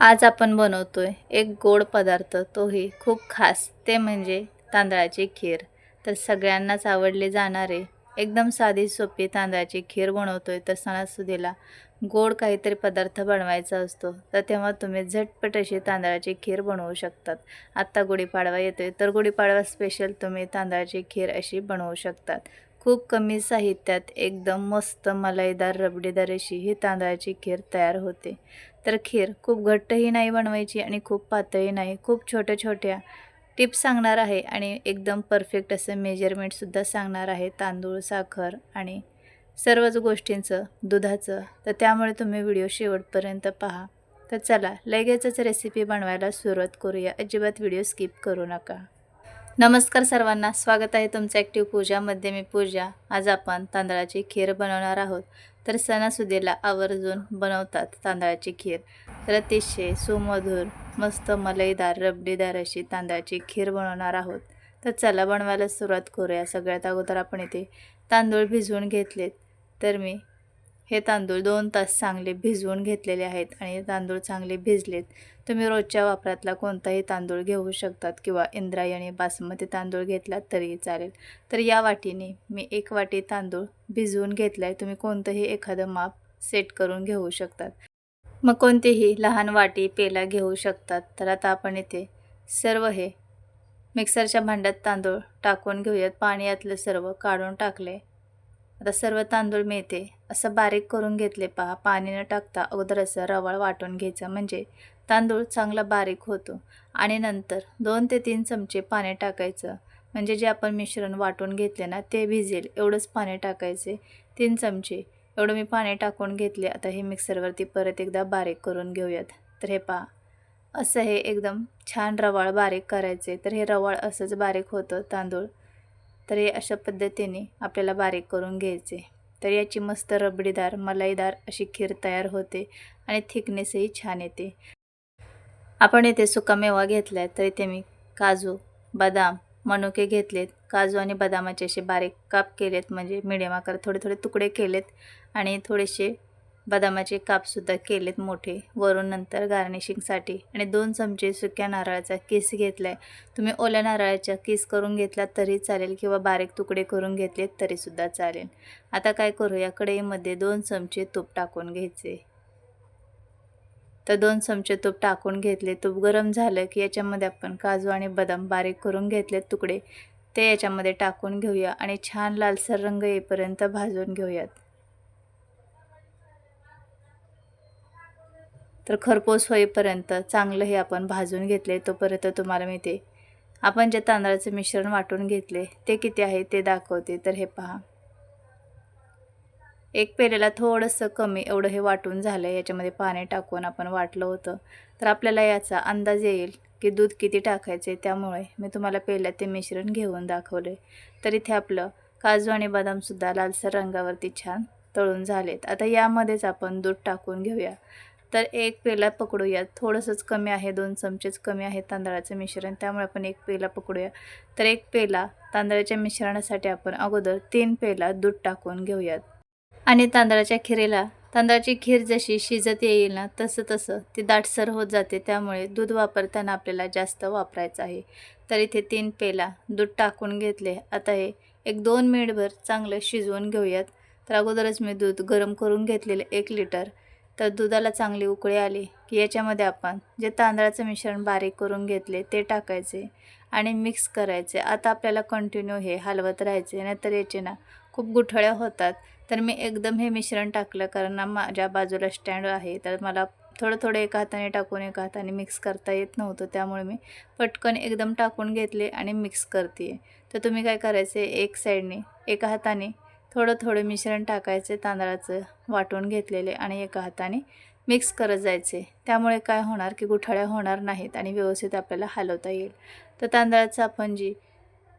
आज आपण बनवतोय एक गोड पदार्थ तोही खूप खास. ते म्हणजे तांदळाची खीर. तर सगळ्यांनाच आवडले जाणारे एकदम साधी सोपी तांदळाची खीर बनवतोय तर सणासुदीला गोड काहीतरी पदार्थ बनवायचा असतो तर तेव्हा तुम्ही झटपट अशी तांदळाची खीर बनवू शकतात. आत्ता गुढीपाडवा येतोय तर गुढीपाडवा स्पेशल तुम्ही तांदळाची खीर अशी बनवू शकतात. खूप कमी साहित्यात एकदम मस्त मलाईदार रबडीदार अशी ही तांदळाची खीर तयार होते. तर खीर खूप घट्टही नाही बनवायची आणि खूप पातळी नाही खूप छोट्या छोट्या टिप्स सांगणार आहे आणि एकदम परफेक्ट असं मेजरमेंटसुद्धा सांगणार आहे तांदूळ साखर आणि सर्वच गोष्टींचं दुधाचं. तर त्यामुळे तुम्ही व्हिडिओ शेवटपर्यंत पहा. तर चला लगेचच रेसिपी बनवायला सुरुवात करूया. अजिबात व्हिडिओ स्किप करू नका. नमस्कार सर्वांना. स्वागत आहे तुमचं ॲक्टिव्ह पूजामध्ये मी पूजा. आज आपण तांदळाची खीर बनवणार आहोत. तर सणासुदीला आवर्जून बनवतात तांदळाची खीर. तर अतिशय सुमधुर मस्त मलईदार रबडीदार अशी तांदळाची खीर बनवणार आहोत. तर चला बनवायला सुरुवात करूया. सगळ्यात अगोदर आपण इथे तांदूळ भिजवून घेतलेत. तर मी हे तांदूळ दोन तास चांगले भिजवून घेतलेले आहेत आणि हे तांदूळ चांगले भिजलेत. तुम्ही रोजच्या वापरातला कोणताही तांदूळ घेऊ शकतात किंवा इंद्रायणी बासमती तांदूळ घेतलात तरीही चालेल. तर या वाटीने मी एक वाटी तांदूळ भिजवून घेतला आहे तुम्ही कोणतंही एखादं माप सेट करून घेऊ शकतात. मग कोणतीही लहान वाटी पेला घेऊ शकतात. तर आता आपण इथे सर्व हे मिक्सरच्या भांड्यात तांदूळ टाकून घेऊयात. पाणी यातलं सर्व काढून टाकले आता सर्व तांदूळ मिळते. असं बारीक करून घेतले पहा. पाणी न टाकता अगोदर असं रवाळ वाटून घ्यायचं. म्हणजे तांदूळ चांगला बारीक होतो. आणि नंतर दोन ते तीन चमचे पाणी टाकायचं. म्हणजे जे आपण मिश्रण वाटून घेतले ना ते भिजेल. एवढंच पाणी टाकायचे. तीन चमचे. एवढं मी पाणी टाकून घेतले. आता हे मिक्सरवरती परत एकदा बारीक करून घेऊयात. तर हे पहा. असं हे एकदम छान रवाळ बारीक करायचे. तर हे रवाळ असंच बारीक होतं तांदूळ. तर हे अशा पद्धतीने आपल्याला बारीक करून घ्यायचे. तर याची मस्त रबडीदार मलाईदार अशी खीर तयार होते आणि थिकनेसही छान येते. आपण इथे सुकामेवा घेतला आहे तर इथे मी काजू बदाम मनुके घेतलेत. काजू आणि बदामाचे असे बारीक काप केलेत म्हणजे मिडियम आकार थोडे थोडे तुकडे केलेत. आणि थोडेसे बदामाचे कापसुद्धा केलेत मोठे. वरून नंतर गार्निशिंगसाठी आणि दोन चमचे सुक्या नारळाचा किस घेतला आहे तुम्ही ओल्या नारळाचा किस करून घेतला तरी चालेल किंवा बारीक तुकडे करून घेतलेत तरीसुद्धा चालेल. आता काय करूया कढईमध्ये दोन चमचे तूप टाकून घ्यायचे. तर दोन चमचे तूप टाकून घेतले. तूप गरम झालं की याच्यामध्ये आपण काजू आणि बदाम बारीक करून घेतले तुकडे. ते याच्यामध्ये टाकून घेऊया आणि छान लालसर रंग येईपर्यंत भाजून घेऊयात. तर खरपूस होईपर्यंत चांगलं हे आपण भाजून घेतले तोपर्यंत तुम्हाला मी ते आपण जे तांदळाचे मिश्रण वाटून घेतले ते किती आहे ते दाखवते. तर हे पहा. एक पेलेला थोडंसं कमी एवढं हे वाटून झालं आहे याच्यामध्ये पाणी टाकून आपण वाटलं होतं. तर आपल्याला याचा अंदाज येईल की दूध किती टाकायचे त्यामुळे. मी तुम्हाला पहिल्या ते मिश्रण घेऊन दाखवले तर इथे आपलं काजू आणि बदामसुद्धा लालसर रंगावरती छान तळून झालेत. आता यामध्येच आपण दूध टाकून घेऊया. तर एक पेला पकडूया. थोडंसंच कमी आहे दोन चमचेच कमी आहे तांदळाचं मिश्रण. त्यामुळे आपण एक पेला पकडूया. तर एक पेला तांदळाच्या मिश्रणासाठी आपण अगोदर तीन पेला दूध टाकून घेऊयात. आणि तांदळाच्या खिरीला. तांदळाची खीर जशी शिजत येईल ना तसं तसं ती दाटसर होत जाते. त्यामुळे दूध वापरताना आपल्याला जास्त वापरायचं आहे. तर इथे तीन पेला दूध टाकून घेतले. आता हे एक दोन मिनिटभर चांगलं शिजवून घेऊयात. तर अगोदरच मी दूध गरम करून घेतलेलं एक लिटर. तर दुधाला चांगली उकळी आली की याच्यामध्ये आपण जे तांदळाचं मिश्रण बारीक करून घेतले ते टाकायचे आणि मिक्स करायचे. आता आपल्याला कंटिन्यू हे हलवत राहायचे. नाहीतर याचे ना खूप गुठळ्या होतात. तर मी एकदम हे मिश्रण टाकलं कारण माझ्या बाजूला स्टँड आहे तर मला थोडं थोडं एका हाताने टाकून एका हाताने मिक्स करता येत नव्हतं त्यामुळे मी पटकन एकदम टाकून घेतले आणि मिक्स करते. तर तुम्ही काय करायचे एक साईडने एका हाताने थोडं थोडं मिश्रण टाकायचे तांदळाचं वाटून घेतलेले आणि एका हाताने मिक्स करत जायचे. त्यामुळे काय होणार की गुठाळ्या होणार नाहीत आणि व्यवस्थित आपल्याला हलवता येईल. तर तांदळाचं आपण जी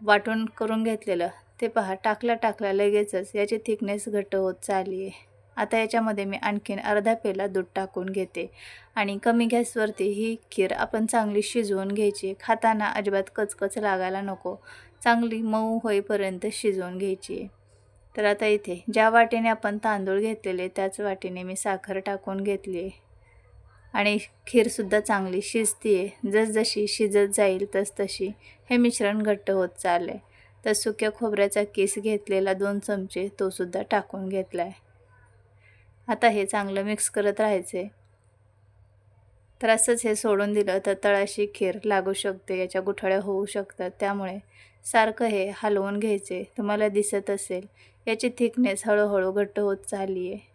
वाटून करून घेतलेलं ते पहा टाकला टाकला लगेचच याची थिकनेस घट्ट होत चालली आहे. आता याच्यामध्ये मी आणखीन अर्धा पेला दूध टाकून घेते. आणि कमी गॅसवरती ही खीर आपण चांगली शिजवून घ्यायची. खाताना अजिबात कचकच लागायला नको. चांगली मऊ होईपर्यंत शिजवून घ्यायची आहे. तर आता इथे ज्या वाटेने आपण तांदूळ घेतलेले त्याच वाटेने मी साखर टाकून घेतली आणि खीरसुद्धा चांगली शिजती आहे जसजशी शिजत जाईल तसतशी हे मिश्रण घट्ट होत चाललं आहे तर सुक्या खोबऱ्याचा किस घेतलेला दोन चमचे तोसुद्धा टाकून घेतला आहे आता हे चांगलं मिक्स करत राहायचे तर असंच हे सोडून दिलं तर तळाशी खीर लागू शकते याच्या गुठळ्या होऊ शकतात. त्यामुळे सारखं हे हलवून घ्यायचे. तुम्हाला दिसत असेल याची थिकनेस हळूहळू घट्ट होत चालली आहे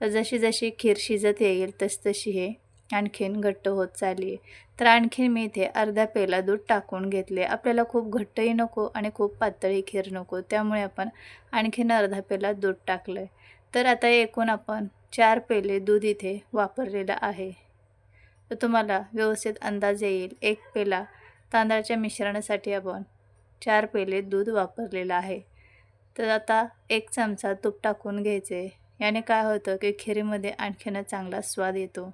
तर जशी जशी खीर शिजत येईल तसतशी हे आणखीन घट्ट होत चालली. आहे तर आणखीन मी इथे अर्धा पेला दूध टाकून घेतले. आपल्याला खूप घट्टही नको आणि खूप पातळी खीर नको. त्यामुळे आपण आणखीन अर्धा पेला दूध टाकलं आहे तर आता एकूण आपण चार पेले दूध इथे वापरलेलं आहे. तर तुम्हाला व्यवस्थित अंदाज येईल. एक पेला तांदळाच्या मिश्रणासाठी आपण चार पेले दूध वापरलेलं आहे. तर आता एक चमचा तूप टाकून घ्यायचे. याने काय होतं की खिरीमध्ये आणखीनच चांगला स्वाद येतो.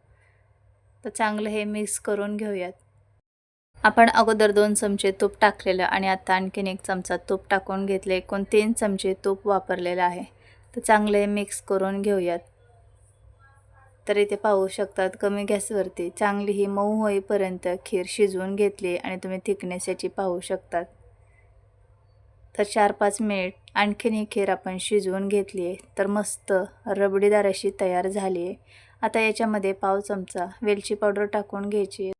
तर चांगलं हे मिक्स करून घेऊयात. आपण अगोदर दोन चमचे तूप टाकलेलं आणि आता आणखीन एक चमचा तूप टाकून घेतले. एकूण तीन चमचे तूप वापरलेलं आहे. तर चांगलं हे मिक्स करून घेऊयात. तर इथे पाहू शकतात कमी गॅसवरती चांगली ही मऊ होईपर्यंत खीर शिजवून घेतली आणि तुम्ही थिकनेस याची पाहू शकतात. तर चार पाच मिनिट आणखीन ही खीर आपण शिजवून घेतली आहे. तर मस्त रबडीदार अशी तयार झाली आहे. आता याच्यामध्ये पाव चमचा वेलची पावडर टाकून घ्यायची.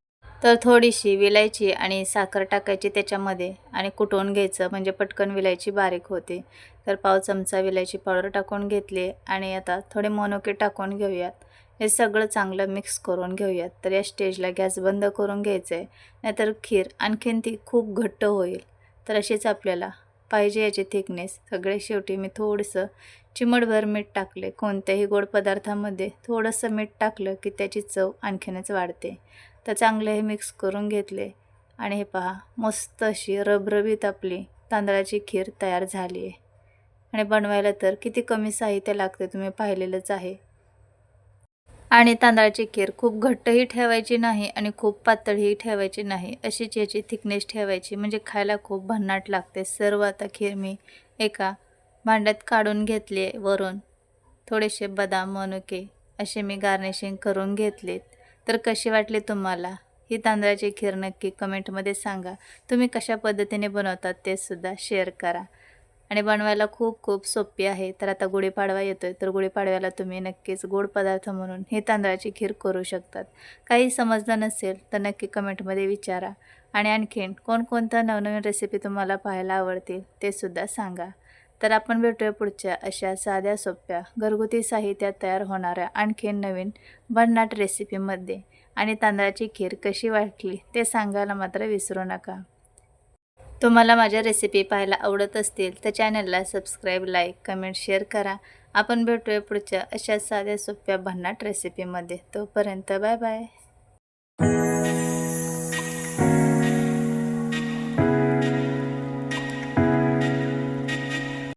तर थोडीशी विलायची आणि साखर टाकायची त्याच्यामध्ये आणि कुटवून घ्यायचं म्हणजे पटकन विलायची बारीक होते. तर पाव चमचा विलायची पावडर टाकून घेतली आणि आता थोडे मोनोके टाकून घेऊयात. हे सगळं चांगलं मिक्स करून घेऊयात. तर या स्टेजला गॅस बंद करून घ्यायचं आहे नाहीतर खीर आणखीन ती खूप घट्ट होईल. तर अशीच आपल्याला पाहिजे याची थिकनेस सगळे शेवटी मी थोडंसं चिमटभर मीठ टाकले कोणत्याही गोड पदार्थामध्ये थोडंसं मीठ टाकलं की त्याची चव आणखीनच वाढते. तर चांगले हे मिक्स करून घेतले आणि हे पहा मस्त अशी रबरबीत आपली तांदळाची खीर तयार झाली आहे आणि बनवायला तर किती कमी साहित्य लागते तुम्ही पाहिलेलंच आहे. आणि तांदळाची खीर खूप घट्टही ठेवायची नाही आणि खूप पातळही ठेवायची नाही. अशीच याची थिकनेस ठेवायची. म्हणजे खायला खूप भन्नाट लागते. सर्व आता खीर मी एका भांड्यात काढून घेतले वरून. थोडेसे बदाम मनुके असे मी गार्निशिंग करून घेतलेत. तर कशी वाटली तुम्हाला? ही तांदळाची खीर नक्की कमेंटमध्ये सांगा. तुम्ही कशा पद्धतीने बनवतात ते सुद्धा शेअर करा. आणि बनवायला खूप खूप सोपी आहे. तर आता गुढीपाडवा येतो आहे तर गुढीपाडव्याला तुम्ही नक्कीच गोड पदार्थ म्हणून ही तांदळाची खीर करू शकतात. काही समजलं नसेल तर नक्की कमेंटमध्ये विचारा. आणि आणखीन कोणकोणत्या नवनवीन रेसिपी तुम्हाला पाहायला आवडतील ते सुद्धा सांगा. तर आपण भेटूया पुढच्या अशा साध्या सोप्या घरगुती साहित्यात तयार होणाऱ्या आणखीन नवीन भन्नाट रेसिपीमध्ये आणि तांदळाची खीर कशी वाटली ते सांगायला मात्र विसरू नका. तुम्हाला माझ्या रेसिपी पाहायला आवडत असतील तर चॅनलला सबस्क्राईब लाईक कमेंट शेअर करा. आपण भेटूया पुढच्या अशा साध्या सोप्या भन्नाट रेसिपीमध्ये तोपर्यंत बाय बाय